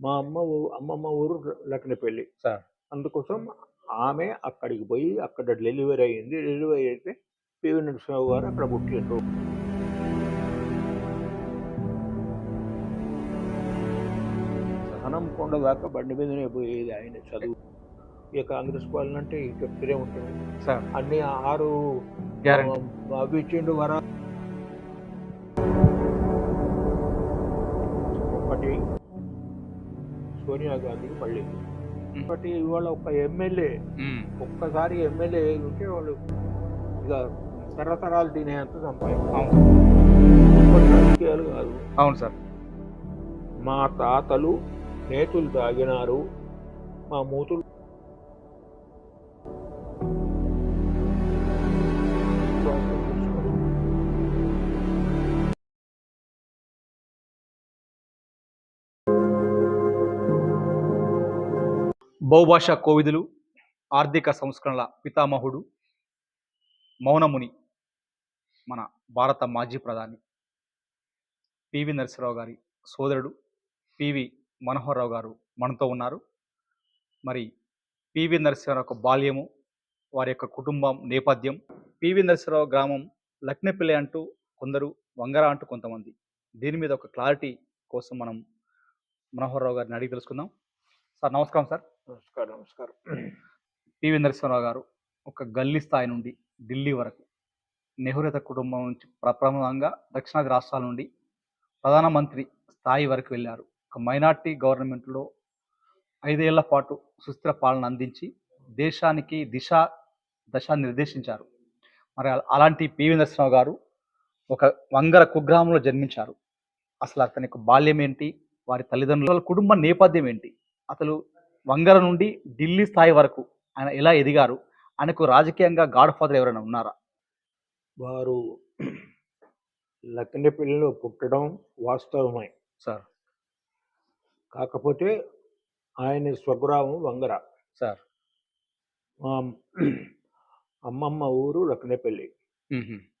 మా అమ్మ అమ్మమ్మ ఊరు లక్నపల్లి. సార్. అందుకోసం ఆమె అక్కడికి పోయి అక్కడ డెలివరీ అయ్యింది డెలివరీ అయితే పివి నరసింహరావు గారు అక్కడ పుట్టిండ్రు. హనంకొండ దాకా బండి మీదనే పోయేది ఆయన చదువు. ఇక కాంగ్రెస్ పాలన అంటే చెప్తూనే ఉంటుంది. సార్. అన్ని ఆరు అవి ఇచ్చిండు వర సోనియా గాంధీ మళ్ళీ. ఒకటి ఇవాళ ఒక ఎమ్మెల్యే ఒక్కసారి ఎమ్మెల్యే ఉంటే వాళ్ళు ఇక తరతరాలు తినేంత సంపాదించారు రాజకీయాలు కాదు. అవును సార్. మా తాతలు నేతులు తాగినారు మా మూతులు బహుభాషా కోవిదులు ఆర్థిక సంస్కరణల పితామహుడు మౌనముని మన భారత మాజీ ప్రధాని పివి నరసింహరావు గారి సోదరుడు పివి మనోహర్రావు గారు మనతో ఉన్నారు. మరి పివి నరసింహరావు యొక్క బాల్యము వారి యొక్క కుటుంబం నేపథ్యం పివి నరసింహరావు గ్రామం లక్నెపిల్లి అంటూ కొందరు వంగర అంటూ కొంతమంది. దీని మీద ఒక క్లారిటీ కోసం మనం మనోహరరావు గారిని అడిగి తెలుసుకుందాం. సార్ నమస్కారం సార్. నమస్కారం నమస్కారం. పివి నరసింహరావు గారు ఒక గల్లీ స్థాయి నుండి ఢిల్లీ వరకు నెహ్రూత కుటుంబం నుంచి ప్రప్రథమంగా దక్షిణాది రాష్ట్రాల నుండి ప్రధానమంత్రి స్థాయి వరకు వెళ్ళారు. ఒక మైనార్టీ గవర్నమెంట్లో ఐదేళ్ళ పాటు సుస్థిర పాలన అందించి దేశానికి దిశ దశ నిర్దేశించారు. మరి అలాంటి పివి నరసింహరావు గారు ఒక వంగర కుగ్రామంలో జన్మించారు. అసలు అతని యొక్క బాల్యం ఏంటి? వారి తల్లిదండ్రుల వాళ్ళ కుటుంబ నేపథ్యం ఏంటి? అసలు వంగర నుండి ఢిల్లీ స్థాయి వరకు ఆయన ఎలా ఎదిగారు? ఆయనకు రాజకీయంగా గాడ్ ఫాదర్ ఎవరైనా ఉన్నారా? వారు లక్నపల్లిలో పుట్టడం వాస్తవమే. సార్. కాకపోతే ఆయన స్వగ్రామం వంగర. సార్. అమ్మమ్మ ఊరు లక్నపల్లి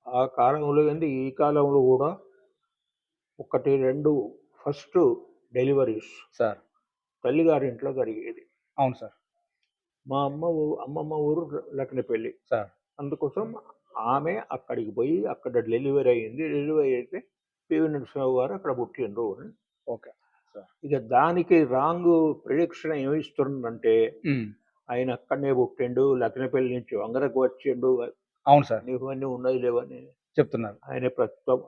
ఆ కాలంలో ఏంది? ఈ కాలంలో కూడా ఒకటి రెండు ఫస్ట్ డెలివరీస్. సార్. తల్లిగారింట్లో జరిగేది. అవును సార్. మా అమ్మ అమ్మమ్మ ఊరు లక్నపల్లి సార్. అందుకోసం ఆమె అక్కడికి పోయి అక్కడ డెలివరీ అయ్యింది డెలివరీ అయితే పివి నరసింహరావు గారు అక్కడ పుట్టిండ్రు. అని ఓకే ఇక దానికి రాంగ్ ప్రిడిక్షన్ ఏమిస్తుందంటే ఆయన అక్కడనే పుట్టిండు. లక్నపల్లి నుంచి వంగరకు వచ్చిండు. అవును సార్. ఇవన్నీ ఉన్నది లేవని చెప్తున్నారు. ఆయన ప్రస్తుతం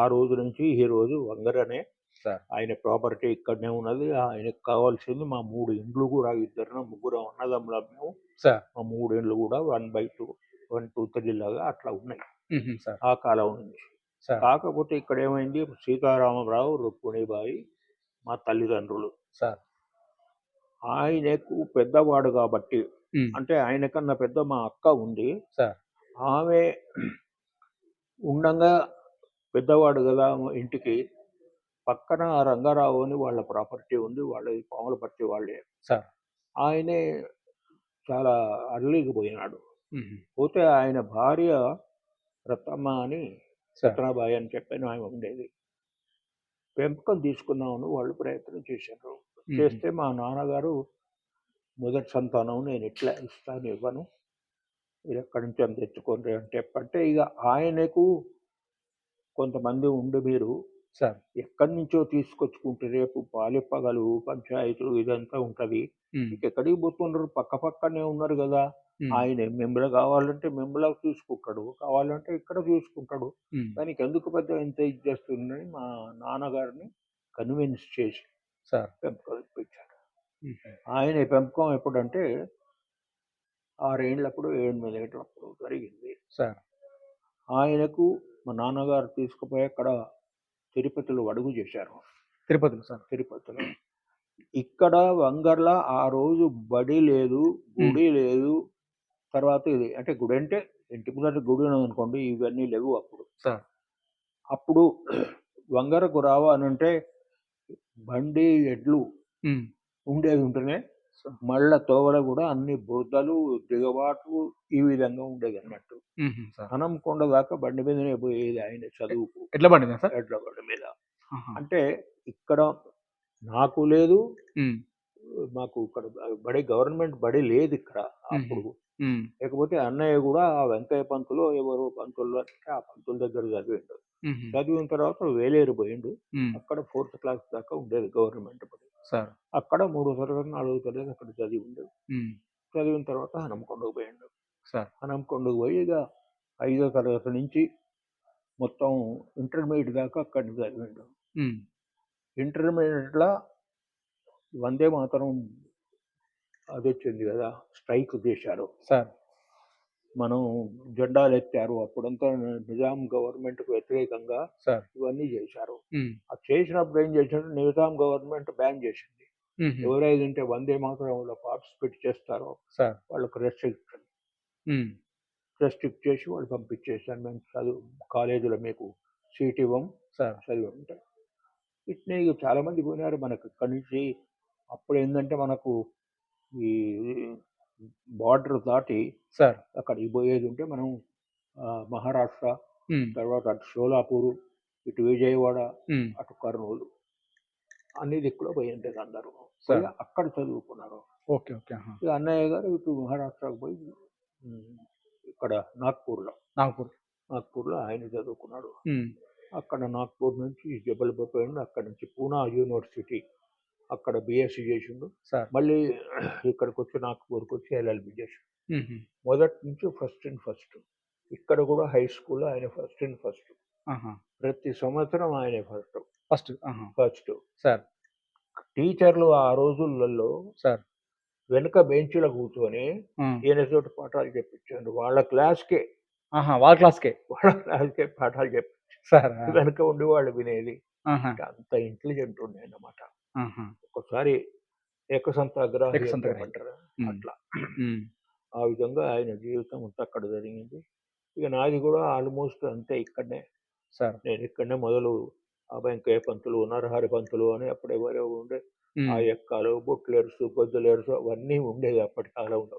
ఆ రోజు నుంచి ఈ రోజు వంగరనే సార్. ఆయన ప్రాపర్టీ ఇక్కడనే ఉన్నది. ఆయనకు కావాల్సింది మా మూడు ఇండ్లు కూడా ఇద్దరు ముగ్గురు అన్నదమ్ములం మేము. సార్. మా మూడు ఇండ్లు కూడా one by two one two three లాగా అట్లా ఉన్నాయి. సార్. ఆ కాలం నుంచి. సార్. కాకపోతే ఇక్కడ ఏమైంది సీతారామరావు రుక్మిణిబాయి మా తల్లిదండ్రులు. సార్. ఆయనకు పెద్దవాడు కాబట్టి అంటే ఆయనకన్నా పెద్ద మా అక్క ఉంది. సార్. ఆమె ఉండంగా పెద్దవాడు కదా ఇంటికి. పక్కన రంగారావు అని వాళ్ళ ప్రాపర్టీ ఉంది వాళ్ళది పాములపర్తి వాళ్ళే. సార్. ఆయనే చాలా అర్లీకి పోయినాడు. పోతే ఆయన భార్య రతమ్మ అని సార్. రత్నాబాయి అని చెప్పాను ఆమె ఉండేది. పెంపకం తీసుకుందామని వాళ్ళు ప్రయత్నం చేశారు. చేస్తే మా నాన్నగారు మొదటి సంతానం నేను ఎట్లా ఇస్తాను ఇవ్వను. మీరు ఎక్కడి నుంచి అని తెచ్చుకోండి అని చెప్పంటే ఇక ఆయనకు కొంతమంది ఉండి మీరు సార్. ఎక్కడి నుంచో తీసుకొచ్చుకుంటే రేపు పాలిప్పగలు పంచాయతీలు ఇదంతా ఉంటది. ఎక్కడికి పోతున్నారు పక్క పక్కనే ఉన్నారు కదా. ఆయన మెంబర్ కావాలంటే మెంబర్ చూసుకుంటాడు. కావాలంటే ఇక్కడ చూసుకుంటాడు. దానికి ఎందుకు పెద్ద ఎంత ఇది చేస్తుందని మా నాన్నగారిని కన్విన్స్ చేసి సార్. పెంపకం ఇప్పించాడు ఆయన ఈ పెంపకం ఎప్పుడంటే ఆరేళ్ళప్పుడు ఎనిమిదేళ్ళప్పుడు జరిగింది. సార్. ఆయనకు మా నాన్నగారు తీసుకుపోయి అక్కడ తిరుపతిలో అడుగు చేశారు. తిరుపతిలో సార్. తిరుపతిలో. ఇక్కడ వంగర్ల ఆ రోజు బడి లేదు గుడి లేదు. తర్వాత ఇది అంటే గుడి అంటే ఇంటి ముందర గుడి ఉన్నది అనుకోండి ఇవన్నీ లేవు అప్పుడు. సార్. అప్పుడు వంగరకు రావాలంటే బండి ఎడ్లు ఉండేది ఉంటేనే మళ్ళా తోవల కూడా అన్ని బురదలు దిగబాటు ఈ విధంగా ఉండేది అన్నట్టు. సార్. హనంకొండ దాకా బండి మీదనే పోయేది ఆయన చదువుకు. ఎట్లా పడిందా సార్? ఎడ్ల బండి మీద. అంటే ఇక్కడ నాకు లేదు. మాకు ఇక్కడ బడి గవర్నమెంట్ బడి లేదు ఇక్కడ అప్పుడు. లేకపోతే అన్నయ్య కూడా ఆ వెంకయ్య పంతులు ఎవరు పంతులు అంటే ఆ పంతుల దగ్గర చదివిండు. చదివిన తర్వాత వేలేరు పోయిండు. అక్కడ ఫోర్త్ క్లాస్ దాకా ఉండేది గవర్నమెంట్ బడి. సార్. అక్కడ మూడో తరగతి నాలుగో తరగతి అక్కడ చదివి ఉండేది ఉమ్, చదివిన తర్వాత హనంకొండకు పోయిండు సార్. హనంకొండకు పోయి ఇక ఐదో తరగతి నుంచి మొత్తం ఇంటర్మీడియట్ దాకా అక్కడ చదివిండు ఇంటర్మీడియట్లో వందే మాత్రం అది వచ్చింది కదా స్ట్రైక్ చేశారు. సార్. మనం జెండాలు ఎత్తారు. అప్పుడంతా నిజాం గవర్నమెంట్కు వ్యతిరేకంగా సార్. ఇవన్నీ చేశారు. అది చేసినప్పుడు ఏం చేశారు? నిజాం గవర్నమెంట్ బ్యాన్ చేసింది. ఎవరైతే వందే మాత్రంలో పార్టిసిపేట్ చేస్తారో వాళ్ళకు రెస్ట్రిక్షన్. రెస్ట్రిక్ట్ చేసి వాళ్ళు పంపించేసాను మేము చదువు కాలేజీలో మీకు సీట్ ఇవ్వం. సార్. చదివి ఉంటాయి ఇట్నే చాలా మంది పోయినారు మనకు. ఇక్కడి నుంచి అప్పుడు ఏంటంటే మనకు ఈ బార్డర్ దాటి సార్. అక్కడికి పోయేది ఉంటే మనం మహారాష్ట్ర తర్వాత అటు షోలాపూరు ఇటు విజయవాడ అటు కర్నూలు అన్ని దిక్కులో పోయి ఉంటుంది అందరూ అక్కడ చదువుకున్నారు. Okay okay. ఇక అన్నయ్య గారు ఇటు మహారాష్ట్రకు పోయి ఇక్కడ నాగ్పూర్లో. నాగపూర్. నాగ్పూర్లో ఆయన చదువుకున్నాడు. అక్కడ నాగ్పూర్ నుంచి జబల్పూర్ అక్కడ నుంచి పూనా యూనివర్సిటీ. అక్కడ బిఎస్సి చేసిండు. సార్. మళ్ళీ ఇక్కడికి వచ్చి నాగ్పూర్కి వచ్చి ఎల్ఎల్బి చేసిండు. మొదటి నుంచి ఫస్ట్ అండ్ ఫస్ట్. ఇక్కడ కూడా హై స్కూల్లో ఆయన ఫస్ట్ అండ్ ఫస్ట్. ప్రతి సంవత్సరం ఆయన ఫస్ట్. ఫస్ట్. ఫస్ట్. సార్. టీచర్లు ఆ రోజులలో సార్. వెనుక బెంచ్లో కూర్చొని ఉమ్, ఈయనతోటి పాఠాలు చెప్పించారు. వాళ్ళ క్లాస్కే. వాళ్ళ క్లాస్కే. వాళ్ళ క్లాస్కే పాఠాలు చెప్పి సార్ ఆ, వెనుక ఉండి వాళ్ళు వినేది. అంత ఇంటెలిజెంట్ ఉండే అన్నమాట. ఒకసారి ఏకసంతాగ్రహి. అంటారు అట్లా. ఆ విధంగా ఆయన జీవితం అంతా అక్కడ జరిగింది. ఇక నాది కూడా ఆల్మోస్ట్ అంతే ఇక్కడనే. సార్. నేను ఇక్కడనే మొదలు. ఆ వెంకయ్య పంతులు నరహరి పంతులు అని అప్పుడు ఎవరో ఉండే. ఆ ఎక్కాలు బొట్లేరుసు గొద్దులేరుసు అవన్నీ ఉండేది అప్పటి కాలంలో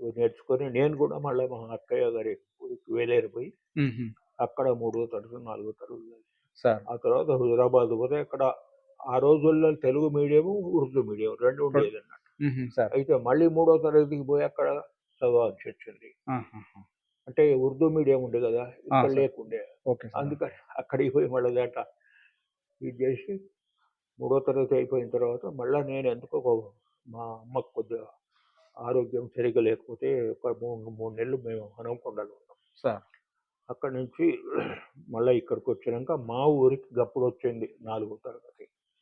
నేర్చుకొని నేను కూడా మళ్ళీ మా అక్కయ్య గారి ఊరికి వేలేరు పోయి ఉమ్, అక్కడ మూడో తరగతి నాలుగో తరగతి. ఆ తర్వాత హుజరాబాద్ పోతే అక్కడ ఆ రోజుల్లో తెలుగు మీడియం ఉర్దూ మీడియం రెండు ఉండేది అన్నట్టు. అయితే మళ్ళీ మూడో తరగతికి పోయి అక్కడ చదవాల్సి వచ్చింది. అంటే ఉర్దూ మీడియం ఉండే కదా ఇక్కడ. లేకుండే. అందుకని అక్కడికి పోయి మళ్ళీ దాట ఇది చేసి మూడో తరగతి అయిపోయిన తర్వాత మళ్ళీ నేను ఎందుకో మా అమ్మకు కొద్దిగా ఆరోగ్యం సరిగ్గా లేకపోతే ఒక మూడు మూడు నెలలు మేము హనంకొండలో ఉన్నాం. సార్. అక్కడి నుంచి మళ్ళీ ఇక్కడికి వచ్చినాక మా ఊరికి గప్పుడు వచ్చింది నాలుగో తరగతి.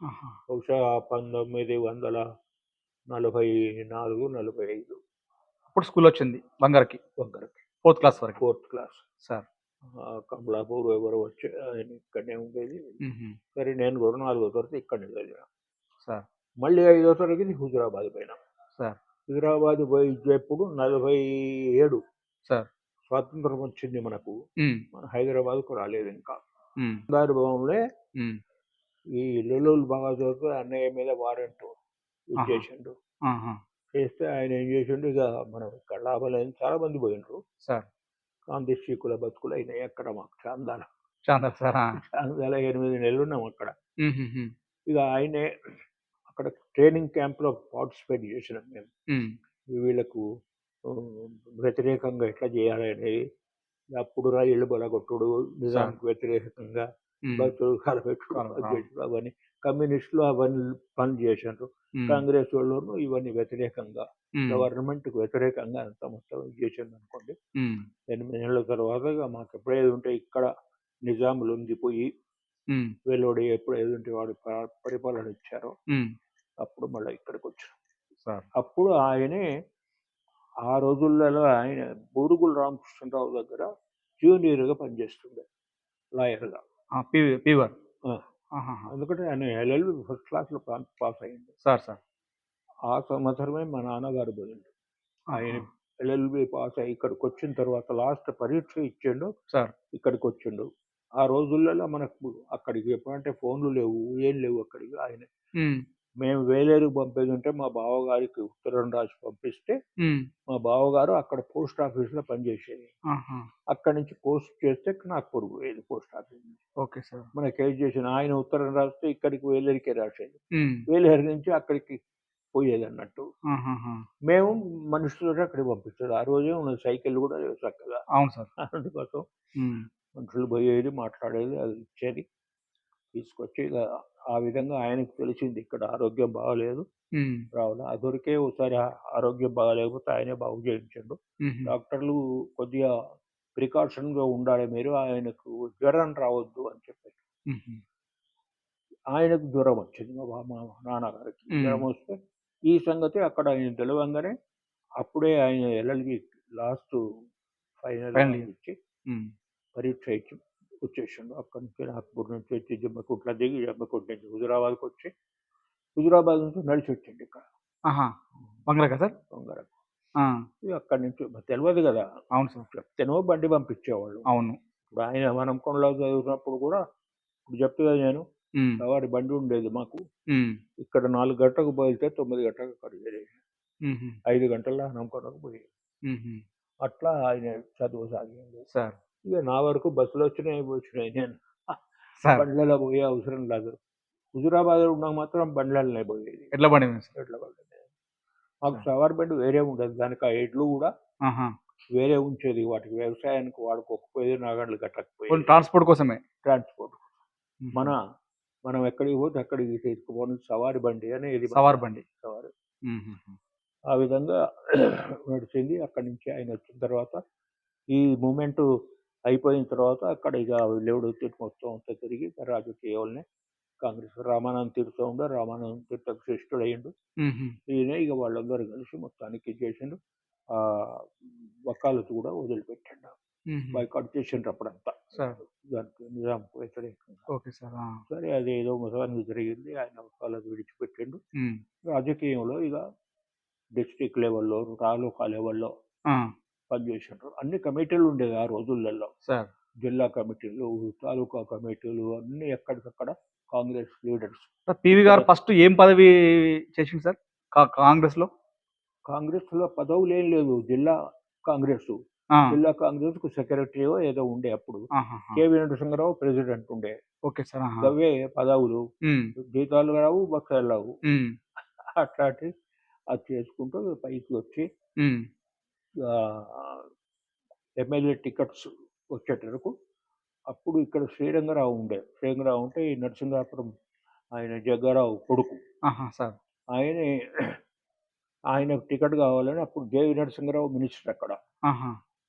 బహుశా పంతొమ్మిది వందల నలభై నాలుగు నలభై ఐదు. అప్పుడు స్కూల్ వచ్చింది బంగారకి? వంగరకి ఫోర్త్ క్లాస్ వరకు? Fourth class. సార్. కమలాపూర్ ఎవరు వచ్చి ఆయన ఇక్కడనే ఉండేది. సరే నేను కూడా నాలుగో తరగతి ఇక్కడనే చదివిన. సార్. మళ్ళీ ఐదో తరగతి హుజరాబాద్ పోయినా. సార్. హుజరాబాద్ పోయేటప్పుడు నలభై ఏడు సార్. స్వాతంత్రం వచ్చింది మనకు. మన హైదరాబాద్కు రాలేదు ఇంకా. ఉమ్, ఈ లులుల్ బగాజోకు అన్నయ్య మీద వారెంట్. చేసిండు. చేస్తే ఆయన ఏం చేసిండు? ఇక మనం ఇక్కడ లాభం లేదు చాలా మంది పోయిండ్రు. సార్. గాంధీ చీకుల బతుకులు అయినాయి అక్కడ మాకు. చాందాల. చాందాల ఎనిమిది నెలలు ఉన్నాం అక్కడ. ఇక ఆయనే అక్కడ ట్రైనింగ్ క్యాంప్లో పార్టిసిపేట్ చేసినాం మేము. వీళ్ళకు వ్యతిరేకంగా ఎట్లా చేయాలి అనేది అప్పుడు రైళ్ళు బలగొట్టుడు. నిజానికి వ్యతిరేకంగా ఉమ్, బస్సులు కలపెట్టుడు కల- అది చేసుడు అవన్నీ. కమ్యూనిస్టులు అవన్నీ పనులు చేశారు కాంగ్రెస్ వాళ్ళు ఇవన్నీ వ్యతిరేకంగా ఉమ్, గవర్నమెంట్కి వ్యతిరేకంగా అంత మొత్తం చేసింది అనుకోండి. ఎనిమిది నెలల తర్వాత మాకు ఎప్పుడేది ఉంటే ఇక్కడ నిజాములు ఉమ్, వెలువడి ఎప్పుడు ఏది ఉంటే వాడు పరిపాలన ఇచ్చారో అప్పుడు మళ్ళీ ఇక్కడికి వచ్చాం సార్. అప్పుడు ఆయనే ఆ రోజులలో ఆయన బూరుగుల రామకృష్ణరావు దగ్గర జూనియర్గా పనిచేస్తుండే లాయర్గా. పీవర్. ఎందుకంటే ఆయన ఎల్ఎల్బి ఫస్ట్ క్లాస్లో పాస్ అయ్యింది. Sir sir. ఆ సంవత్సరమే మా నాన్నగారు పోయిండు ఆయన. ఎల్ఎల్బి పాస్ అయ్యి ఇక్కడికి వచ్చిన తర్వాత లాస్ట్ పరీక్ష ఇచ్చిండు. సార్. ఇక్కడికి వచ్చిండు ఆ రోజులలో మనకు అక్కడికి ఎప్పుడంటే ఫోన్లు లేవు ఏం లేవు అక్కడికి. ఆయన మేము వేలేరుకి పంపేది ఉంటే మా బావగారికి ఉత్తరం రాసి పంపిస్తే మా బావగారు అక్కడ పోస్ట్ ఆఫీస్లో పనిచేసేది. ఆహా, అక్కడి నుంచి పోస్ట్ చేస్తే నాగ్పూర్ పోయేది పోస్ట్ ఆఫీస్ ఓకే సార్. మన కేసు చేసిన ఆయన ఉత్తరం రాస్తే ఇక్కడికి వేలేరికే రాసేది. వేలేరు నుంచి అక్కడికి పోయేది అన్నట్టు. మేము మనుషులతో అక్కడికి పంపించేది ఆ రోజే ఉన్న సైకిల్ కూడా చక్కగా అవును సార్. అందుకోసం మనుషులు పోయేది మాట్లాడేది అది ఇచ్చేది. తీసుకొచ్చి ఆ విధంగా ఆయనకు తెలిసింది ఇక్కడ ఆరోగ్యం బాగలేదు. రావాలి ఆ దొరికే ఒకసారి ఆరోగ్యం బాగలేకపోతే ఆయనే బాగు చేయించండు. డాక్టర్లు కొద్దిగా ప్రికాషన్గా ఉండాలి మీరు ఆయనకు జ్వరం రావద్దు అని చెప్పారు. ఆయనకు జ్వరం వచ్చింది మా నాన్నగారికి. జ్వరం వస్తే ఈ సంగతి అక్కడ ఆయన తెలవంగానే అప్పుడే ఆయన ఎల్ఎల్బి లాస్ట్ ఫైనల్. ఇచ్చి పరీక్ష ఇచ్చి వచ్చేసిండు. అక్కడి నుంచి నాగ్పూర్ నుంచి వచ్చి జమ్మకుంట్ల దిగి జమ్మకుంట నుంచి హుజురాబాద్కి వచ్చి హుజురాబాద్ నుంచి నడిచి వచ్చిండు ఇక్కడ. బంగ్లాకా సార్? బొంగరం అక్కడి నుంచి తెలియదు కదా. అవును సార్. చెప్తేనో బండి పంపించేవాళ్ళు. అవును. ఇప్పుడు ఆయన వనంకొండలో చదివినప్పుడు కూడా ఇప్పుడు చెప్తే నేను సవారి బండి ఉండేది మాకు. ఇక్కడ నాలుగు గంటలకు పోయితే తొమ్మిది గంటలకు అక్కడ ఐదు గంటల హనంకొండకు పోయేది. అట్లా ఆయన చదువు సాగింది సార్. ఇక నా వరకు బస్సులు వచ్చినాయి వచ్చినాయి. నేను బండ్లలో పోయే అవసరం లేదు హుజురాబాద్ ఉన్నాక మాత్రం బండ్లలోనే పోయేది. ఎట్లా పడింది? సార్ ఎడ్ల బండి మాకు సవారి బండి వేరే ఉండదు. దానికి ఆ ఎడ్లు కూడా వేరే ఉంచేది. వాటికి వ్యవసాయానికి వాడుకోకపోయేది నాగండ్లు కట్టకపోయేది. ట్రాన్స్పోర్ట్ కోసమే? ట్రాన్స్పోర్ట్ మన మనం ఎక్కడికి పోతే అక్కడికి తీసుకుపోవడం సవారి బండి అనేది సవార్ బండి. సవారి. ఆ విధంగా నడిచింది. అక్కడి నుంచి ఆయన వచ్చిన తర్వాత ఈ మూమెంట్ అయిపోయిన తర్వాత అక్కడ ఇక లేవుడు తిరిగి మొత్తం అంతా తిరిగి రాజకీయాలనే కాంగ్రెస్ రామానంద తీర్థ ఉండే రామానంద తీర్థకు శిష్టుడు అయ్యిండు ఈయన ఇక వాళ్ళందరూ కలిసి మొత్తానికి చేసిండు. ఆ వకాలతు కూడా వదిలిపెట్టిండు. బైకాట్ చేసిండ్రు అప్పుడంతా. దానికి నిజాం సార్ అది ఏదో మొత్తానికి జరిగింది. ఆయన వకాలతు విడిచిపెట్టిండు. రాజకీయంలో ఇక డిస్ట్రిక్ట్ లెవెల్లో తాలూకా లెవెల్లో ఆ, పనిచేసిండ్రు అన్ని కమిటీలు ఉండేది ఆ రోజులలో. సార్. జిల్లా కమిటీలు తాలూకా కమిటీలు అన్ని ఎక్కడికక్కడ కాంగ్రెస్ లీడర్స్. పివి గారు ఫస్ట్ ఏం పదవి చేసింది సార్? కాంగ్రెస్లో కాంగ్రెస్లో పదవులు ఏం లేదు జిల్లా కాంగ్రెస్. జిల్లా కాంగ్రెస్కు సెక్రటరీ ఏదో ఉండే అప్పుడు. కెవి నరసింహరావు ప్రెసిడెంట్ ఉండే. Okay sir. అవే పదవులు. జీతాలు రావు బక్సాలు రావు. అట్లాంటి అది చేసుకుంటూ పైకి వచ్చి ఎమ్మెల్యే టికెట్స్ వచ్చేటరకు అప్పుడు ఇక్కడ శ్రీరంగరావు ఉండే. శ్రీరంగరావు ఉంటే ఈ నరసింహాపురం ఆయన జగ్గారావు కొడుకు. సార్. ఆయనే ఆయనకు టికెట్ కావాలని అప్పుడు దేవి నరసింహరావు మినిస్టర్ అక్కడ.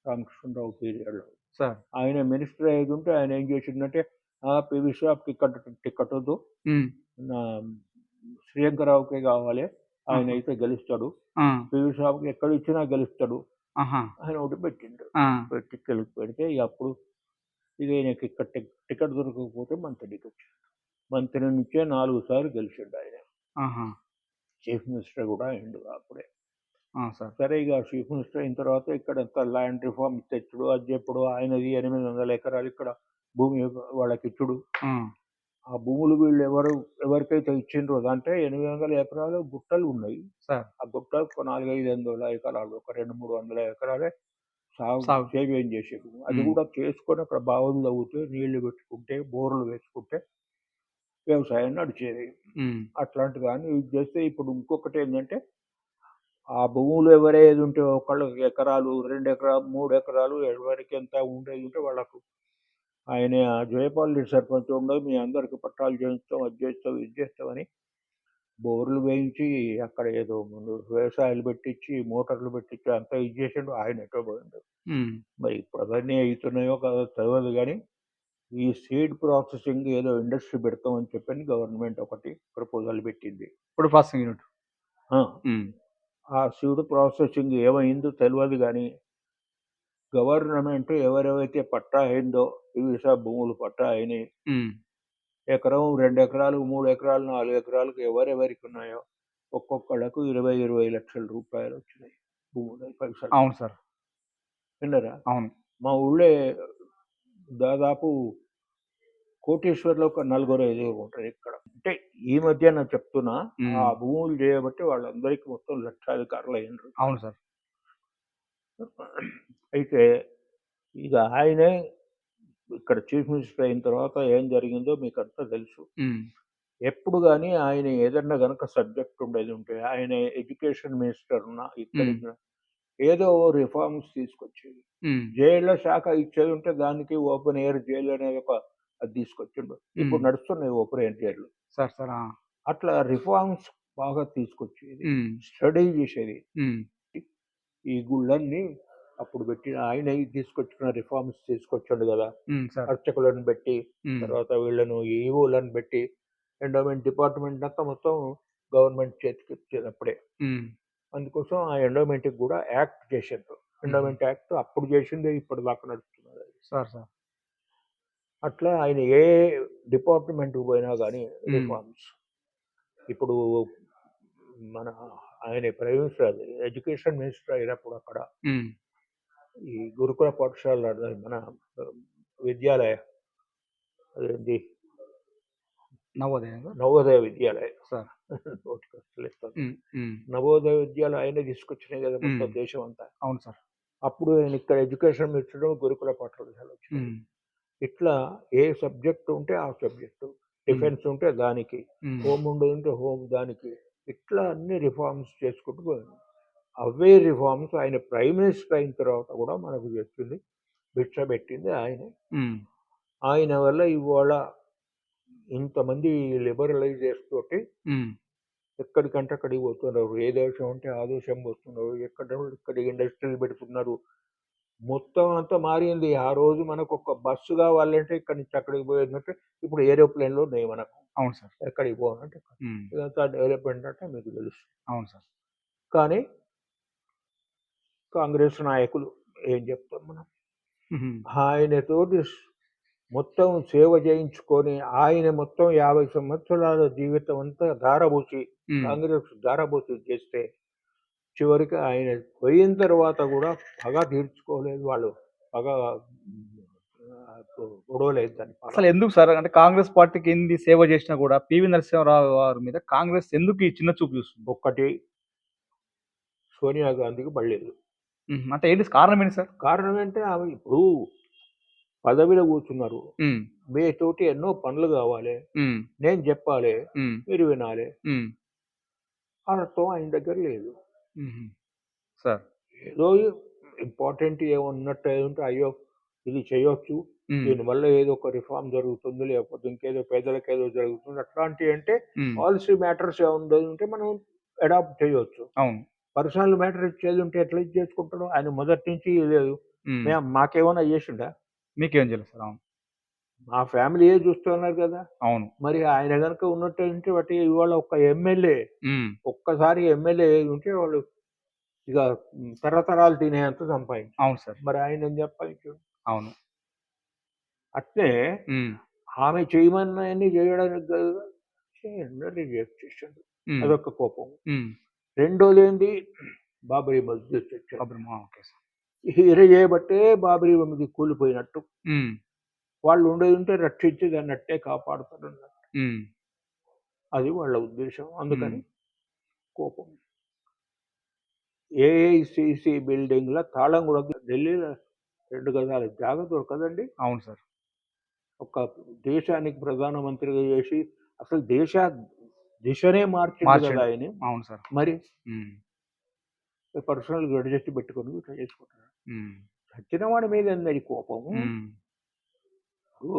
రామకృష్ణరావు పీరియడ్లో. సార్. ఆయన మినిస్టర్ అయ్యేది ఉంటే ఆయన ఏం చేసిందంటే ఆ పివి షాప్ టికెట్ టికెట్ వద్దు. నా శ్రీరంగరావుకే కావాలి. ఆయన. అయితే గెలుస్తాడు. పివి షాప్కి ఎక్కడ ఇచ్చినా గెలుస్తాడు. ఆయన ఒకటి పెట్టిండు. తెలుగు పెడితే అప్పుడు ఇక ఈయనకి ఇక్కడ టిక్- టికెట్ దొరకకపోతే మంత్రికి వచ్చాడు మంత్రి నుంచే నాలుగు సార్లు గెలిచాడు ఆయన. చీఫ్ మినిస్టర్ కూడా అయిండు అప్పుడే. సరే ఇక చీఫ్ మినిస్టర్ అయిన తర్వాత ఇక్కడ ఎంత ల్యాండ్ రిఫార్మ్ తెచ్చుడు అది చెప్పుడు ఆయనది ఎనిమిది వందల ఎకరాలు ఇక్కడ భూమి వాళ్ళకి ఇచ్చుడు. ఆ, భూములు వీళ్ళు ఎవరు ఎవరికైతే ఇచ్చిండ్రో అంటే ఎనిమిది వందల ఎకరాలు గుట్టలు ఉన్నాయి. సార్. ఆ గుట్టలు ఒక నాలుగైదు వందల ఎకరాలు ఒక రెండు మూడు వందల ఎకరాలే సాగు. సేవ్యం చేసేది. అది. కూడా చేసుకొని అక్కడ బావులు తవ్వుతే నీళ్ళు పెట్టుకుంటే బోర్లు వేసుకుంటే వ్యవసాయం నడిచేది. అట్లాంటి కానీ ఇది చేస్తే ఇప్పుడు ఇంకొకటి ఏంటంటే ఆ భూములు ఎవరేది ఉంటే ఒకళ్ళకి ఎకరాలు రెండు ఎకరాలు మూడు ఎకరాలు ఎవరికి ఎంత ఉండేది ఉంటే వాళ్ళకు ఆయన జయపాల్ రెడ్డి సర్పంచ్ ఉండదు మీ అందరికి పట్టాలు చేయిస్తాం అది చేస్తాం ఇది చేస్తామని బోర్లు వేయించి అక్కడ ఏదో ముందు వ్యవసాయాలు పెట్టించి మోటార్లు పెట్టించి అంతా ఇది చేసిండు. ఆయన ఎటో పోయిండు. మరి ఇప్పుడు అవన్నీ అవుతున్నాయో కాదో తెలియదు కానీ ఈ సీడ్ ప్రాసెసింగ్ ఏదో ఇండస్ట్రీ పెడతామని చెప్పని గవర్నమెంట్ ఒకటి ప్రపోజల్ పెట్టింది. ఇప్పుడు ప్రాసెసింగ్ యూనిట్. ఆ. సీడ్ ప్రాసెసింగ్ ఏమైందో తెలియదు కానీ గవర్నమెంట్ ఎవరెవరైతే పట్టా అయిందో వివిస భూములు పట్టా అయినాయి ఎకరం రెండు ఎకరాలు మూడు ఎకరాలు నాలుగు ఎకరాలకు ఎవరెవరికి ఉన్నాయో ఒక్కొక్కళ్ళకు ఇరవై ఇరవై లక్షల రూపాయలు వచ్చినాయి భూములు పైసలు. అవును సార్. విన్నారా? అవును. మా ఊళ్ళో దాదాపు కోటేశ్వర్లో ఒక నలుగురు ఐదుగురు ఉంటారు ఇక్కడ. అంటే ఈ మధ్య నేను చెప్తున్నా. ఆ భూములు చేయబట్టి వాళ్ళందరికీ మొత్తం లక్షాధికారులు అయినరు. అవును సార్. అయితే ఇక ఆయనే ఇక్కడ చీఫ్ మినిస్టర్ అయిన తర్వాత ఏం జరిగిందో మీకు అంతా తెలుసు ఎప్పుడు కానీ ఆయన ఏదన్నా గనక సబ్జెక్ట్ ఉండేది ఉంటే ఆయన ఎడ్యుకేషన్ మినిస్టర్ ఉన్న ఇక్కడ. ఏదో రిఫార్మ్స్ తీసుకొచ్చేది. జైళ్ళ శాఖ ఇచ్చేది ఉంటే దానికి ఓపెన్ ఎయిర్ జైలు అనేది ఒక అది తీసుకొచ్చిండు. ఇప్పుడు. నడుస్తున్నాయి open air jail sir sir ఆ, అట్లా రిఫార్మ్స్ బాగా తీసుకొచ్చేది. స్టడీ చేసేది. ఈ గుళ్ళన్నీ అప్పుడు పెట్టిన ఆయన తీసుకొచ్చిన రిఫార్మ్స్ తీసుకొచ్చాడు కదా. అర్చకులను పెట్టి తర్వాత వీళ్ళను ఈవోలను పెట్టి ఎండోమెంట్ డిపార్ట్మెంట్ అంతా మొత్తం గవర్నమెంట్ చేతికి ఉమ్, అందుకోసం ఆ ఎండోమెంట్కి కూడా యాక్ట్ చేశారు ఎండోమెంట్ యాక్ట్ అప్పుడు చేసిందే ఇప్పుడు దాకా నడుస్తున్నది అది. Sir sir. అట్లా ఆయన ఏ డిపార్ట్మెంట్ పోయినా కానీ. రిఫార్మ్స్ ఇప్పుడు మన ఆయన ప్రైమ్ మినిస్టర్ ఎడ్యుకేషన్ మినిస్టర్ అయినప్పుడు అక్కడ ఈ గురుకుల పాఠశాల మన విద్యాలయ. అదేంటి? నవోదయ నవోదయ విద్యాలయ. సార్. నవోదయ విద్యాలయం ఆయనే తీసుకొచ్చినాయి కదా మొత్తం. దేశం అంతా అవును సార్. అప్పుడు ఆయన ఇక్కడ ఎడ్యుకేషన్ మినిస్టర్ గురుకుల పాఠశాల వచ్చింది ఇట్లా ఏ సబ్జెక్ట్ ఉంటే ఆ సబ్జెక్టు డిఫెన్స్ ఉంటే దానికి హోమ్ ఉండదు ఉంటే హోమ్ దానికి ఇట్లా అన్ని రిఫార్మ్స్ చేసుకుంటూ పోయింది అవే రిఫార్మ్స్ ఆయన ప్రైమ్ మినిస్టర్ అయిన తర్వాత కూడా మనకు చెప్పింది భిక్ష పెట్టింది ఆయనే. ఆయన వల్ల ఇవాళ ఇంతమంది లిబరలైజర్స్ తోటి ఎక్కడికంటే అక్కడికి పోతున్నారు. ఏ దేశం ఉంటే ఆ దేశం పోతున్నారు. ఎక్కడ ఇక్కడ ఇండస్ట్రీలు పెడుతున్నారు. మొత్తం అంతా మారింది. ఆ రోజు మనకు ఒక బస్సు కావాలంటే ఇక్కడి నుంచి అక్కడికి పోయేదంటే ఇప్పుడు ఏరోప్లేన్లో ఉన్నాయి మనకు. అవును సార్. ఎక్కడికి పోవాలంటే ఇదంతా డెవలప్మెంట్ అంటే మీకు తెలుసు. అవును సార్. కానీ కాంగ్రెస్ నాయకులు ఏం చెప్తాం మనం? ఆయనతోటి మొత్తం సేవ చేయించుకొని ఆయన మొత్తం యాభై సంవత్సరాల జీవితం అంతా ధారబోసి కాంగ్రెస్ ధారబోసి చేస్తే చివరికి ఆయన పోయిన తర్వాత కూడా పగ తీర్చుకోలేదు వాళ్ళు. పగ గొడవలేదు దాని పగ. అసలు ఎందుకు సార్? అంటే కాంగ్రెస్ పార్టీకి ఎన్ని సేవ చేసినా కూడా పివి నరసింహారావు గారి మీద కాంగ్రెస్ ఎందుకు ఈ చిన్న చూపు చూస్తుంది? ఒక్కటి సోనియా గాంధీకి పడలేదు. అంటే ఏంటి? కారణం ఏంటి సార్? కారణం అంటే ఆమె ఇప్పుడు పదవిలో కూర్చున్నారు. ఉమ్, మీ తోటి ఎన్నో పనులు కావాలి. నేను చెప్పాలి. మీరు వినాలి. అర్థం ఆయన దగ్గర లేదు. సార్. ఏదో ఇంపార్టెంట్ ఏమన్నట్టు ఏదో ఉంటే అయ్యో ఇది చేయొచ్చు. దీనివల్ల ఏదో ఒక రిఫార్మ్ జరుగుతుంది. లేకపోతే ఇంకేదో పేదలకు ఏదో జరుగుతుంది. అట్లాంటివి అంటే పాలసీ మ్యాటర్స్ ఏముందో ఉంటే మనం అడాప్ట్ చేయొచ్చు. అవును. పర్సనల్ మ్యాటర్ ఇచ్చేది ఉంటే ఎట్లా ఇది చేసుకుంటాడు ఆయన మొదటి నుంచి లేదు. మేము మాకేమైనా చేసిండా? మీకేం తెలుసు సార్ అవును. మా ఫ్యామిలీయే చూస్తున్నారు కదా? అవును. మరి ఆయన కనుక ఉన్నట్టు ఉంటే వాటి ఇవాళ ఒక ఎమ్మెల్యే ఒక్కసారి ఎమ్మెల్యే ఉంటే వాళ్ళు ఇక తరతరాలు తినేంత సంపాదించు. అవును సార్. మరి ఆయన ఏం సంపాదించాడు అవును. అట్లే ఆమె చేయమన్నాయని చేయడానికి కదా? చేయండి రిజెక్ట్ ఉమ్, అదొక కోపం. రెండోది ఏంది బాబరీ మస్జిద్ ఇది చేయబట్టే బాబరీ మస్జిద్ కూలిపోయినట్టు. వాళ్ళు ఉండేది ఉంటే రక్షించి దాన్ని అట్టే కాపాడుతారు అది వాళ్ళ ఉద్దేశం. అందుకని. కోపం. ఏఐసిసి బిల్డింగ్ల తాళం కూడా ఢిల్లీలో రెండు గజాల జాగ దొరకదండి. అవును సార్. ఒక దేశానికి ప్రధానమంత్రిగా చేసి అసలు దేశ దిశనే మార్చింది మార్చిండు. కదా ఆయన. అవును సార్. మరి పర్సనల్ గడిజెస్ట్ పెట్టుకొని ఇట్లా చేసుకుంటారు? వాడి మీద ఏంది కోపం?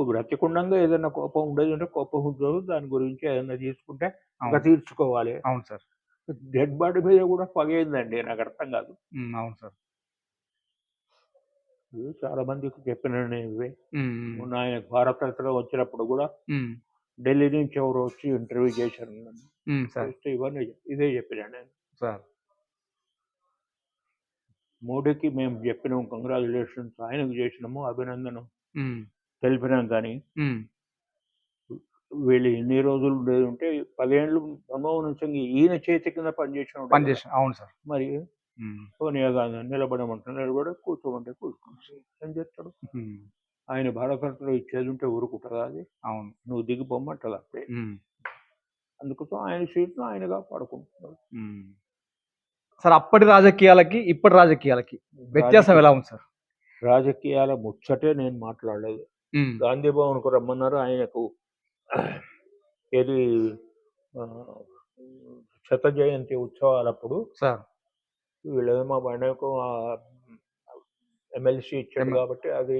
బ్రతికుండంగా ఏదైనా కోపం ఉండదు అంటే కోపం ఉండదు. దాని గురించి ఏదైనా తీసుకుంటే అవును. తీర్చుకోవాలి. అవును సార్. డెడ్ బాడీ మీద కూడా పగైందండి నాకు అర్థం కాదు. అవును సార్. చాలా మందికి చెప్పిన ఇవే. ఆయన భారత రత్న వచ్చినప్పుడు కూడా ఢిల్లీ నుంచి ఎవరు వచ్చి ఇంటర్వ్యూ చేశారు సార్. ఇవన్నీ ఇదే చెప్పినా నేను. సార్. మోడీకి మేము చెప్పినాం కంగ్రాచులేషన్స్ ఆయనకు చేసినాము అభినందనం. తెలిపినాం కానీ వీళ్ళు ఎన్ని రోజులు ఉంటే పదేళ్ళు మన్మోహన్ సింగ్ ఈయన చేతి కింద పనిచేసిన పని చేసిన అవును సార్. మరి సోనియా గాంధీ నిలబడమంటే నిలబడి కూర్చోమంటే కూర్చోండి ఏం చేస్తాడు? ఆయన భారతరత్న ఇచ్చేది ఉంటే ఊరుకుంటుందా అది? అవును. నువ్వు దిగిపోమ్మంటది అప్పుడే ఉమ్, అందుకోసం ఆయన సీట్ను ఆయనగా పడుకుంటున్నాడు. సార్ అప్పటి రాజకీయాలకి ఇప్పటి రాజకీయాలకి వ్యత్యాసం ఎలా ఉంది సార్? రాజకీయాల ముచ్చటే నేను మాట్లాడలేదు. గాంధీ భవన్కు రమ్మన్నారు. ఆయనకు ఏది శత జయంతి ఉత్సవాలప్పుడు సార్. వీళ్ళేమో ఆయనకు ఎమ్మెల్సీ ఇచ్చాడు కాబట్టి అది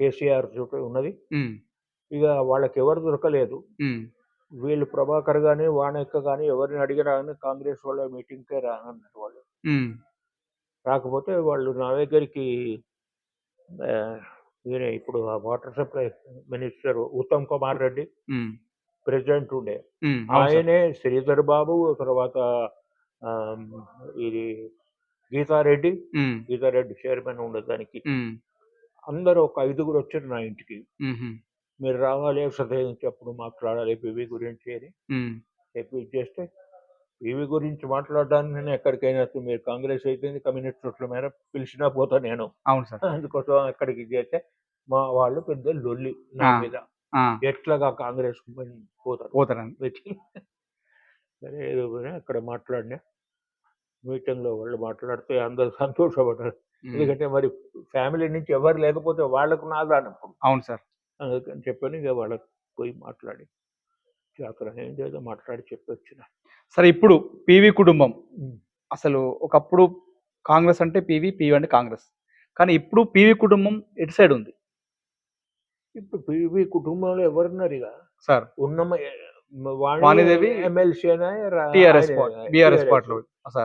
కేసీఆర్ చుట్టూ ఉన్నది. ఇక వాళ్ళకి ఎవరు దొరకలేదు. వీళ్ళు ప్రభాకర్ కానీ వాణెక్క కానీ ఎవరిని అడిగినా కానీ కాంగ్రెస్ వాళ్ళ మీటింగ్కే రానన్నారు వాళ్ళు. రాకపోతే వాళ్ళు నా దగ్గరికి ఈయన ఇప్పుడు ఆ water supply minister Uttam Kumar Reddy president ఉండే. ఆయనే శ్రీధర్ బాబు తర్వాత ఇది గీతారెడ్డి. గీతారెడ్డి చైర్మన్ ఉండే దానికి అందరూ ఒక ఐదుగురు వచ్చారు నా ఇంటికి. మీరు రావాలి అప్పుడు మాట్లాడాలి పివి గురించి అని. చెప్పి చేస్తే పివి గురించి మాట్లాడడానికి నేను ఎక్కడికైనా మీరు కాంగ్రెస్ అయితే కమ్యూనిస్ట్ ఓట్ల మీద పిలిచినా పోతా నేను. అవును సార్. అందుకోసం అక్కడికి చేస్తే మా వాళ్ళు పెద్ద లొల్లి నా. మీద. ఎట్లాగా కాంగ్రెస్ పోతారు. వచ్చి సరే ఏదో అక్కడ మాట్లాడినా. మీటింగ్లో వాళ్ళు మాట్లాడితే అందరూ సంతోషపడ్డారు. ఎందుకంటే మరి ఫ్యామిలీ నుంచి ఎవరు లేకపోతే వాళ్ళకు నాదానప్పుడు అవును సార్. అందుకని చెప్పని ఇక వాళ్ళకి పోయి మాట్లాడి జాతర ఏం లేదో మాట్లాడి చెప్పి వచ్చిన సరే ఇప్పుడు పివి కుటుంబం. అసలు ఒకప్పుడు కాంగ్రెస్ అంటే పివి పివి అంటే కాంగ్రెస్. కానీ ఇప్పుడు పివి కుటుంబం ఎటు సైడ్ ఉంది? ఇప్పుడు పివి కుటుంబంలో ఎవరున్నారు ఇక? సార్. ఉన్న వాణిదేవి ఎమ్మెల్సీ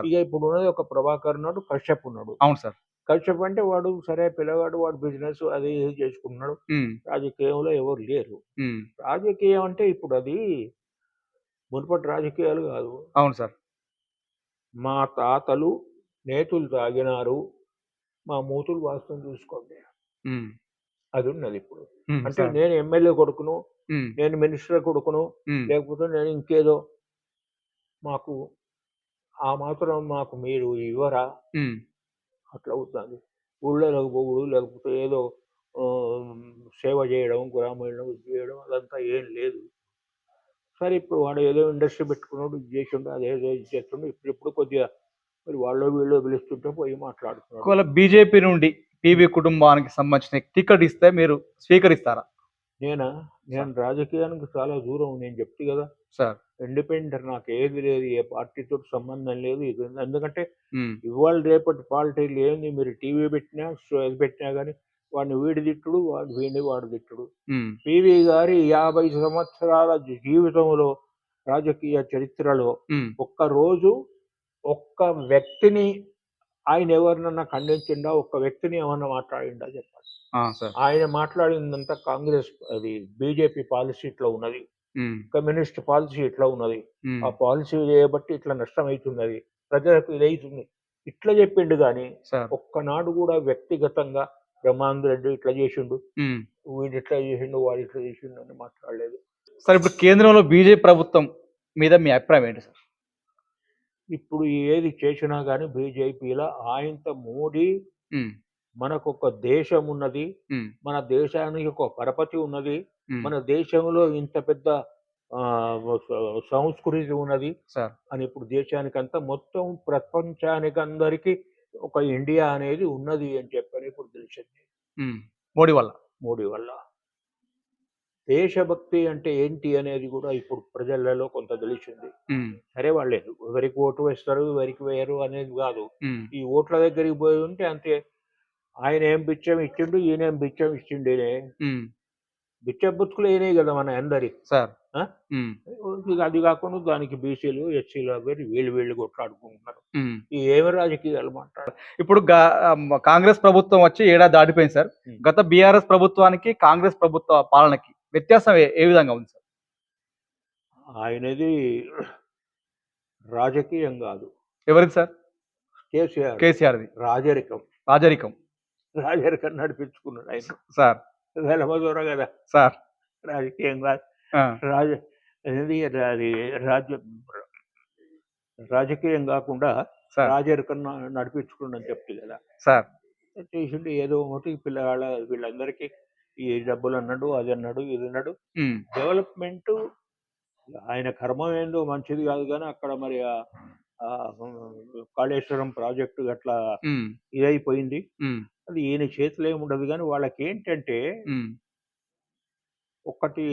ఇక ఇప్పుడు ఉన్నది ఒక ప్రభాకర్ ఉన్నాడు కశ్యప్ ఉన్నాడు. అవును సార్. కశ్యప్ అంటే వాడు సరే పిల్లగాడు వాడు బిజినెస్ అది ఇది చేసుకున్నాడు రాజకీయంలో ఎవరు లేరు. రాజకీయం అంటే ఇప్పుడు అది మునుపటి రాజకీయాలు కాదు. అవును సార్. మా తాతలు నేతులు తాగినారు. మా మూతులు వాస్తవం చూసుకోండి. అది ఉన్నది ఇప్పుడు. అంటే. నేను ఎమ్మెల్యే కొడుకును నేను మినిస్టర్ కొడుకును లేకపోతే నేను ఇంకేదో మాకు ఆ మాత్రం మాకు మీరు ఇవ్వరా? అట్లా అవుతుంది. ఊళ్ళోకి పోవుడు లేకపోతే ఏదో సేవ చేయడం గ్రామీణం ఇది చేయడం అదంతా ఏం లేదు. సరే ఇప్పుడు వాడు ఏదో ఇండస్ట్రీ పెట్టుకున్నాడు ఇది చేసిండు అదేదో ఇది చేస్తుండు ఇప్పుడు ఇప్పుడు కొద్దిగా మరి వాళ్ళు వీళ్ళు పిలుస్తుంటే పోయి మాట్లాడుతున్నాడు. ఒకవేళ బీజేపీ నుండి పివి కుటుంబానికి సంబంధించిన టికెట్ ఇస్తే మీరు స్వీకరిస్తారా? నేనా? నేను రాజకీయానికి చాలా దూరం నేను చెప్తే కదా. సార్. ఇండిపెండెంట్ నాకు ఏది లేదు ఏ పార్టీతో సంబంధం లేదు ఇది ఎందుకంటే ఇవాళ రేపటి పాలిటీలు ఏంది? మీరు టీవీ పెట్టినా షో ఏది పెట్టినా కానీ వాడిని వీడి తిట్టుడు వాడు వీడిని వాడు తిట్టుడు. ఉమ్, పివి గారి యాభై సంవత్సరాల జీవితంలో రాజకీయ చరిత్రలో ఒక్క రోజు ఒక్క వ్యక్తిని ఆయన ఎవరినన్నా ఖండించిండా? ఒక్క వ్యక్తిని ఏమన్నా మాట్లాడిండా? సార్. ఆయన మాట్లాడిందంతా కాంగ్రెస్ అది బీజేపీ పాలసీ ఇట్లా ఉన్నది. కమ్యూనిస్ట్ పాలసీ ఇట్లా ఉన్నది? ఆ పాలసీ చేయబట్టి ఇట్లా నష్టం అవుతున్నది ప్రజలకు ఇది అవుతుంది. ఇట్లా చెప్పిండు కానీ సార్. ఒక్కనాడు కూడా వ్యక్తిగతంగా బ్రహ్మానంద రెడ్డి ఇట్లా చేసిండు. వీడు ఇట్లా చేసిండు వాడు ఇట్లా చేసిండు అని మాట్లాడలేదు. సార్ ఇప్పుడు కేంద్రంలో బీజేపీ ప్రభుత్వం మీద మీ అభిప్రాయం ఏంటి సార్? ఇప్పుడు ఏది చేసినా కానీ బీజేపీలో ఆయంత మోడీ మనకు ఒక దేశం ఉన్నది మన దేశానికి ఒక పరపతి ఉన్నది మన దేశంలో ఇంత పెద్ద సంస్కృతి ఉన్నది అని ఇప్పుడు దేశానికంతా మొత్తం ప్రపంచానికి అందరికీ ఒక ఇండియా అనేది ఉన్నది అని చెప్పని ఇప్పుడు తెలిసింది మోడీ వల్ల. మోడీ వల్ల. దేశభక్తి అంటే ఏంటి అనేది కూడా ఇప్పుడు ప్రజలలో కొంత తెలిసింది. సరే వాళ్ళే ఎవరికి ఓటు వేస్తారు ఎవరికి వేయరు అనేది కాదు. ఈ ఓట్ల దగ్గరికి పోయి ఉంటే అంతే. ఆయన ఏం బిచ్చం ఇచ్చిండు ఈయన ఏం బిచ్చం ఇచ్చిండు ఈయనే. ఉమ్, బిచ్చం బతుకులు అయినాయి కదా మన అందరి. సార్. అది కాకుండా దానికి బీసీలు ఎస్సీలు అవి వీళ్ళు వీళ్ళు కొట్లాడుకుంటున్నారు. ఏమి రాజకీయాలు మాట్లాడు ఇప్పుడు కాంగ్రెస్ ప్రభుత్వం వచ్చి ఏడాది దాటిపోయింది సార్. గత బీఆర్ఎస్ ప్రభుత్వానికి కాంగ్రెస్ ప్రభుత్వ పాలనకి వ్యత్యాసం ఏ- ఏ విధంగా ఉంది సార్? ఆయనది రాజకీయం కాదు. ఎవరిది సార్? కేసీఆర్. కేసీఆర్ది. రాజరికం. రాజరికం. రాజరికం నడిపించుకున్నాడు ఆయన. సార్. వెలమదూర కదా. సార్. రాజకీయం కాదు రాజ అది రాజ్య రాజకీయం కాకుండా రాజరికం న- నడిపించుకున్నాను చెప్తే కదా. సార్. చేసిండు ఏదో ఒకటి పిల్లగాళ్ళ వీళ్ళందరికీ ఈ డబ్బులు అన్నాడు అది అన్నాడు ఇది అన్నాడు. డెవలప్మెంట్ ఆయన కర్మ ఏందో మంచిది కాదు కానీ అక్కడ మరి కాళేశ్వరం ప్రాజెక్టు అట్లా ఇదైపోయింది. అది ఈయన చేతిలో ఏమి ఉండదు కానీ వాళ్ళకి ఏంటంటే ఒక్కటి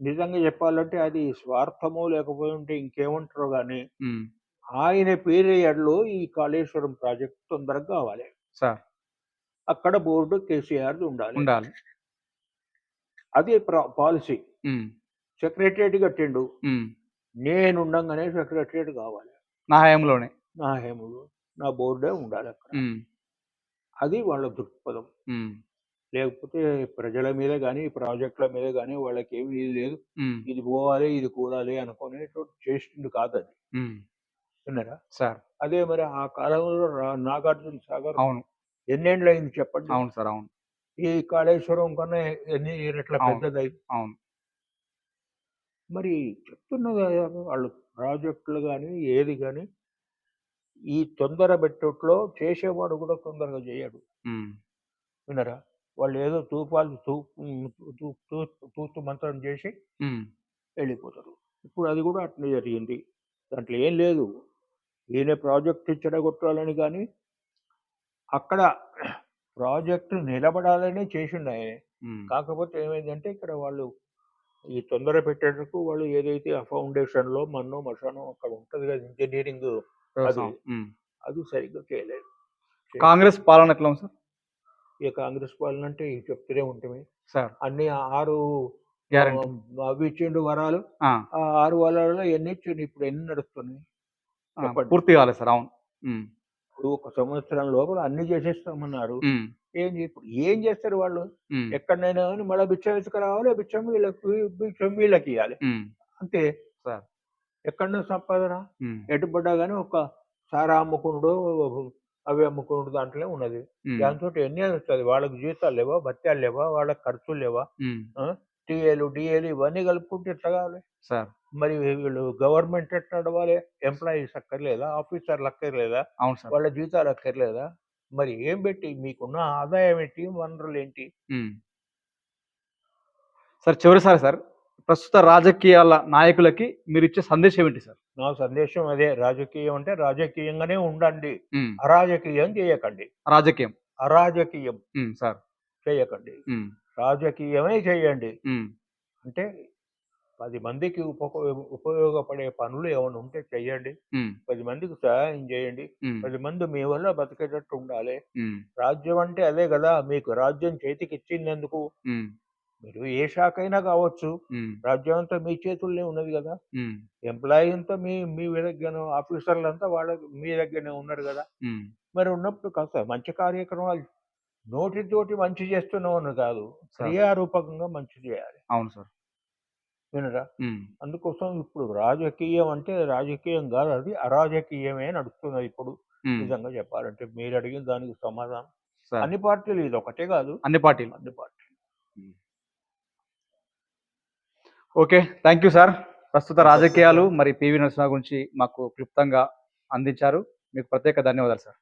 నిజంగా చెప్పాలంటే అది స్వార్థమో లేకపోయి ఉంటే ఇంకేమంటారో కానీ ఆయన పీరియడ్లో ఈ కాళేశ్వరం ప్రాజెక్ట్ తొందరగా కావాలి. సార్. అక్కడ బోర్డు కేసీఆర్ ఉండాలి. ఉండాలి. అదే పాలసీ. సెక్రటరియట్ కట్టిండు నేను ఉండంగానే సెక్రటరియట్ కావాలి. నా హయాంలోనే నా హేములు నా బోర్డే ఉండాలి అక్కడ. ఉమ్, అది వాళ్ళ దృక్పథం. ఉమ్, లేకపోతే ప్రజల మీద కానీ ప్రాజెక్టుల మీద కానీ వాళ్ళకి ఏమీ ఇది లేదు. ఉమ్, ఇది పోవాలి ఇది కూడాలి అనుకునేటువంటి చేసిండు కాదు అది. ఉమ్, విన్నారా? సార్. అదే మరి ఆ కాలంలో రా- నాగార్జున సాగర్ అవును. ఎన్నేళ్ళు అయింది చెప్పండి? అవును సార్ అవును. ఈ కాళేశ్వరం కన్నా ఎన్ని రెట్ల అవును. పెద్దది అవును. మరి చెప్తున్న వాళ్ళు ప్రాజెక్టులు కానీ ఏది కానీ ఈ తొందర పెట్టట్లో చేసేవాడు కూడా తొందరగా చేయడు. వినరా వాళ్ళు ఏదో తూపాలు తూ తూ- తూ- తూతు మంత్రం చేసి వెళ్ళిపోతారు. ఇప్పుడు అది కూడా అట్లే జరిగింది. దాంట్లో ఏం లేదు. ఈయన ప్రాజెక్టు చెడగొట్టాలని కానీ అక్కడ ప్రాజెక్టు నిలబడాలని చేసిండు. కాకపోతే ఏమైందంటే ఇక్కడ వాళ్ళు ఈ తొందర పెట్టేటకు వాళ్ళు ఏదైతే ఆ ఫౌండేషన్లో మన్నో మషానో అక్కడ ఉంటది కదా ఇంజనీరింగ్. అది సరిగ్గా చేయలేదు. కాంగ్రెస్ పాలన ఎట్లా సార్? ఇక కాంగ్రెస్ పాలన అంటే చెప్తూనే ఉంటుంది సార్. అన్ని ఆరు అవి ఇచ్చిండు వరాలు. ఆ. ఆరు వరాలలో ఎన్ని ఇచ్చిండు ఇప్పుడు ఎన్ని నడుస్తున్నాయి. పూర్తి కాలేదు సార్ అవును. ఇప్పుడు ఒక సంవత్సరం లోపల అన్ని చేసేస్తామన్నారు. ఏం ఇప్పుడు ఏం చేస్తారు వాళ్ళు? ఎక్కడైనా కానీ మళ్ళీ బిచ్చం రావాలి బిచ్చం వీళ్ళకి బిచ్చం వీళ్ళకి ఇవ్వాలి అంతే. సార్. ఎక్కడో సంపాదన? ఎటుపడ్డా కానీ ఒక సారా అమ్ముకునుడు అవి అమ్ముకునుడు దాంట్లో ఉన్నది. దాంతో ఎన్ని వస్తుంది? వాళ్ళకి జీతాలు లేవా? భత్యాలు లేవా? వాళ్ళకి ఖర్చులు లేవా? టీఏలు డిఏలు ఇవన్నీ కలుపుకుంటే ఎట్లా కావాలి? సార్. మరి వీళ్ళు గవర్నమెంట్ ఎట్లా నడవాలి? ఎంప్లాయీస్ అక్కర్లేదా? ఆఫీసర్లు అక్కర్లేదా? వాళ్ళ జీతాలు అక్కర్లేదా? మరి ఏం పెట్టి? మీకున్న ఆదాయం ఏంటి వనరులు ఏంటి. సార్ చివరిసారి సార్ ప్రస్తుత రాజకీయాల నాయకులకి మీరు ఇచ్చే సందేశం ఏంటి సార్? నా సందేశం అదే. రాజకీయం అంటే రాజకీయంగానే ఉండండి. అరాజకీయం చేయకండి. రాజకీయం అరాజకీయం. సార్. చేయకండి. రాజకీయమే చేయండి. అంటే పది మందికి ఉప ఉపయోగపడే పనులు ఏమైనా ఉంటే చెయ్యండి. పది మందికి సహాయం చేయండి. పది మంది మీ వల్ల బతికేటట్టు ఉండాలి. రాజ్యం అంటే అదే కదా మీకు రాజ్యం చేతికి ఇచ్చినందుకు ఉమ్, మీరు ఏ శాఖ అయినా కావచ్చు రాజ్యం అంతా మీ చేతుల్లోనే ఉన్నది కదా. ఎంప్లాయీ అంతా మీ మీ దగ్గర ఆఫీసర్లు అంతా వాళ్ళ మీ దగ్గరనే ఉన్నారు కదా. మరి ఉన్నప్పుడు కాస్త మంచి కార్యక్రమాలు నోటితోటి మంచి చేస్తున్నామని కాదు. క్రియారూపకంగా మంచి చేయాలి. అవును సార్. వినరా? అందుకోసం ఇప్పుడు రాజకీయం అంటే రాజకీయం కాదు అది అరాజకీయమే నడుస్తున్నది ఇప్పుడు నిజంగా చెప్పాలంటే. మీరు అడిగిన దానికి సమాధానం. అన్ని పార్టీలు ఇది ఒకటే కాదు. అన్ని పార్టీలు. అన్ని పార్టీలు. ఓకే. Thank you sir. ప్రస్తుత రాజకీయాలు మరి పివి నరసింహ గురించి మాకు క్లుప్తంగా అందించారు. మీకు ప్రత్యేక ధన్యవాదాలు సార్.